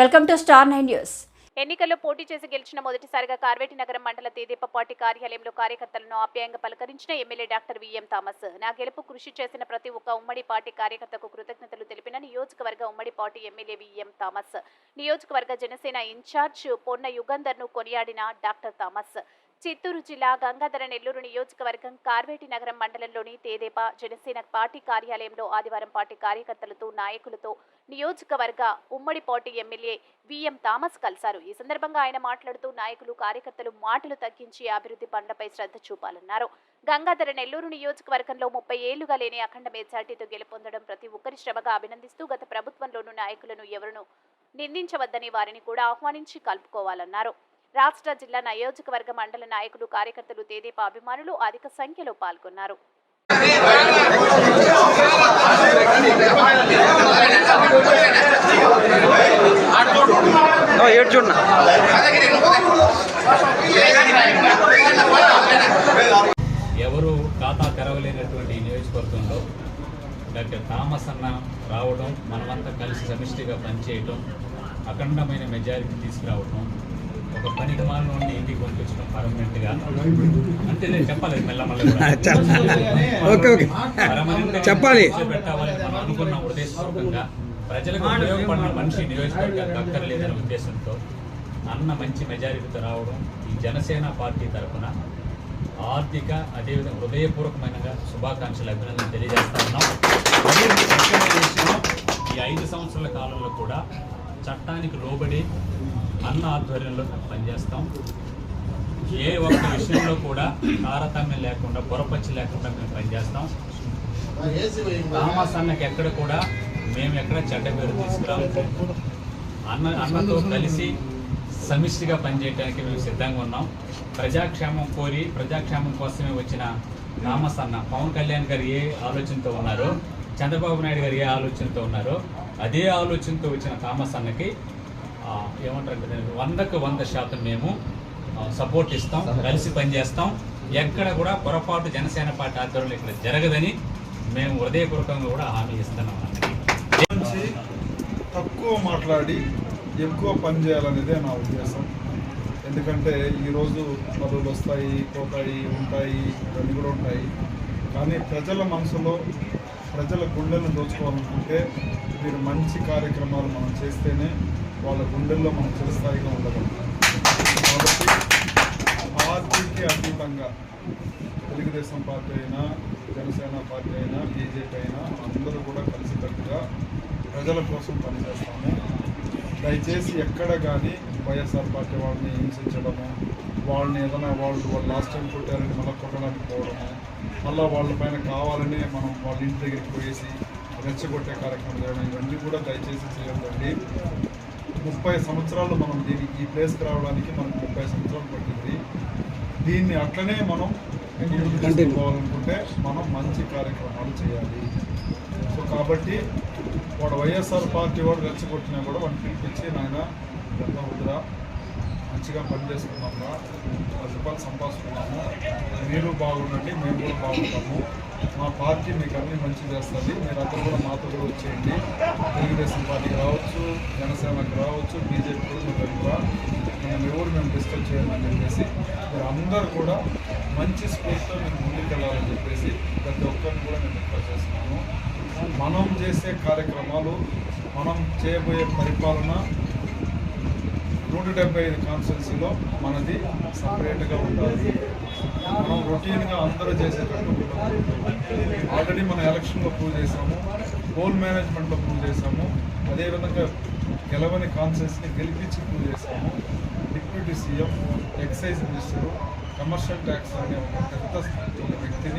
Welcome to star nine news. ఎన్నికల్లో పోటీ చేసి గెలిచిన మొదటిసారిగా కార్వేటి నగరం మండల తేదీప పార్టీ కార్యాలయంలో కార్యకర్తలను ఆప్యాయంగా పలకరించిన ఎమ్మెల్యే డాక్టర్ విఎం థామస్. నా గెలుపు కృషి చేసిన ప్రతి ఒక్క ఉమ్మడి పార్టీ కార్యకర్తకు కృతజ్ఞతలు తెలిపిన నియోజకవర్గ ఉమ్మడి పార్టీ ఎమ్మెల్యే విఎం థామస్. నియోజకవర్గ జనసేన ఇన్ఛార్జ్ పొన్న యుగంధర్ను కొనియాడిన డాక్టర్ థామస్. చిత్తూరు జిల్లా గంగాధర నెల్లూరు నియోజకవర్గం కార్వేటి నగరం మండలంలోని తేదేపా జనసేన పార్టీ కార్యాలయంలో ఆదివారం పార్టీ కార్యకర్తలతో నాయకులతో నియోజకవర్గ ఉమ్మడి పార్టీ ఎమ్మెల్యే విఎం థామస్ కలిశారు. ఈ సందర్భంగా ఆయన మాట్లాడుతూ నాయకులు కార్యకర్తలు మాటలు తగ్గించి అభివృద్ధి పనులపై శ్రద్ధ చూపాలన్నారు. గంగాధర నెల్లూరు నియోజకవర్గంలో ముప్పై ఏళ్ళుగా లేని అఖండ మెజార్టీతో గెలుపొందడం ప్రతి ఒక్కరి శ్రమగా అభినందిస్తూ గత ప్రభుత్వంలోనూ నాయకులను ఎవరును నిందించవద్దని వారిని కూడా ఆహ్వానించి కలుపుకోవాలన్నారు. రాష్ట్ర జిల్లా నియోజకవర్గ మండల నాయకులు కార్యకర్తలు తేదీపా అభిమానులు అధిక సంఖ్యలో పాల్గొన్నారు. ఎవరు ఖాతా తెరవలేనటువంటి నియోజకవర్గంలో డాక్టర్ థామస్ అన్న రావడం మనమంతా కలిసి సమిష్టిగా పనిచేయటం అఖండమైన మెజారిటీ తీసుకురావటం ఒక పనికి మాలని ఇంటికి పంపించడం పర్మనెంట్గా అంతే నేను చెప్పాలి మెల్లమల్ల చెప్పాలి. పెట్టాలని మనం అనుకున్న ఉద్దేశపూర్వకంగా ప్రజలకు ఉపయోగపడిన మనిషి నియోజకవర్గానికి అక్కర్లేదనే ఉద్దేశంతో అన్న మంచి మెజారిటీతో రావడం ఈ జనసేన పార్టీ తరఫున ఆర్థిక అదేవిధంగా హృదయపూర్వకమైన శుభాకాంక్షలు అభినందనలు తెలియజేస్తా ఉన్నాం. ఈ ఐదు సంవత్సరాల కాలంలో కూడా చట్టానికి లోబడి అన్న ఆధ్వర్యంలో మేము పనిచేస్తాం. ఏ ఒక్క విషయంలో కూడా తారతమ్యం లేకుండా పొరపచ్చి లేకుండా మేము పనిచేస్తాం. థామస్ అన్నకి ఎక్కడ కూడా మేము ఎక్కడ చెడ్డ పేరు తీసుకురాము. అన్న అన్నతో కలిసి సమిష్టిగా పనిచేయడానికి మేము సిద్ధంగా ఉన్నాం. ప్రజాక్షేమం కోరి ప్రజాక్షేమం కోసమే వచ్చిన థామస్ అన్న పవన్ కళ్యాణ్ గారు ఏ ఆలోచనతో ఉన్నారో చంద్రబాబు నాయుడు గారు ఏ ఆలోచనతో ఉన్నారో అదే ఆలోచనతో వచ్చిన థామస్ అన్నకి ఏమంటారంటే వందకు వంద శాతం మేము సపోర్ట్ ఇస్తాం కలిసి పనిచేస్తాం. ఎక్కడ కూడా పొరపాటు జనసేన పార్టీ ఆధ్వర్యంలో ఇక్కడ జరగదని మేము హృదయపూర్వకంగా కూడా హామీ ఇస్తున్నాం. తక్కువ మాట్లాడి ఎక్కువ పని చేయాలనేదే నా ఉద్దేశం. ఎందుకంటే ఈరోజు పదవులు వస్తాయి పోతాయి ఉంటాయి ఇవన్నీ కూడా ఉంటాయి. కానీ ప్రజల మనసులో ప్రజల గుండెలను దోచుకోవాలనుకుంటే మీరు మంచి కార్యక్రమాలు మనం చేస్తేనే వాళ్ళ గుండెల్లో మనం చిరస్థాయిగా ఉండగలం. కాబట్టి పార్టీకి అతీతంగా తెలుగుదేశం పార్టీ అయినా జనసేన పార్టీ అయినా బీజేపీ అయినా అందరూ కూడా కలిసికట్టుగా ప్రజల కోసం పనిచేస్తాము. దయచేసి ఎక్కడ కానీ వైఎస్ఆర్ పార్టీ వాళ్ళని హింసించడము వాళ్ళని ఏదైనా వాళ్ళు వాళ్ళు లాస్ట్ టైం కొట్టారని మళ్ళీ కొట్టడానికి పోవడము మళ్ళీ వాళ్ళ పైన కావాలని మనం వాళ్ళ ఇంటి దగ్గరికి పోయేసి రెచ్చగొట్టే కార్యక్రమం చేయడం ఇవన్నీ కూడా దయచేసి చేయొద్దండి ముప్పై సంవత్సరాలు మనం దీనికి ఈ ప్లేస్కి రావడానికి మనకు ముప్పై సంవత్సరాలు పట్టింది. దీన్ని అట్లనే మనం ముందుకు తీసుకుపోవాలనుకుంటే మనం మంచి కార్యక్రమాలు చేయాలి. సో కాబట్టి వాడు వైఎస్ఆర్ పార్టీ వాడు రెచ్చగొట్టినా కూడా వాడిని పిలిపించి నాయన ఎంత వద్దురా. మంచిగా పనిచేసుకున్నాము పది రూపాయలు సంపాదించుకున్నాము మీరు బాగుండండి మేము కూడా బాగుంటాము. మా పార్టీ మీకు అన్ని మంచి చేస్తుంది. మీరు కూడా మాతో కూడా వచ్చేయండి. తెలుగుదేశం పార్టీ రావచ్చు జనసేనకి రావచ్చు బీజేపీ కూడా మీరు మేము ఎవరు మేము డిస్కస్ చేయాలని చెప్పేసి మీరు అందరూ కూడా మంచి స్ఫూర్తితో మేము ముందుకెళ్ళాలని చెప్పేసి ప్రతి ఒక్కరిని కూడా మేము రిక్వెస్ట్ చేస్తున్నాము. మనం చేసే కార్యక్రమాలు మనం చేయబోయే పరిపాలన నూట డెబ్బై ఐదు కాన్స్టెన్సీలో మనది సపరేట్గా ఉండాలి. మనం రొటీన్గా అందరూ చేసేటట్టు ఆల్రెడీ మనం ఎలక్షన్లో ప్రూవ్ చేసాము పోల్ మేనేజ్మెంట్లో ప్రూవ్ చేసాము అదేవిధంగా గెలవని కాన్స్టిట్యున్సీని గెలిపించి ప్రూవ్ చేసాము deputy CM excise minister commercial tax అనే ఒక పెద్ద వ్యక్తిని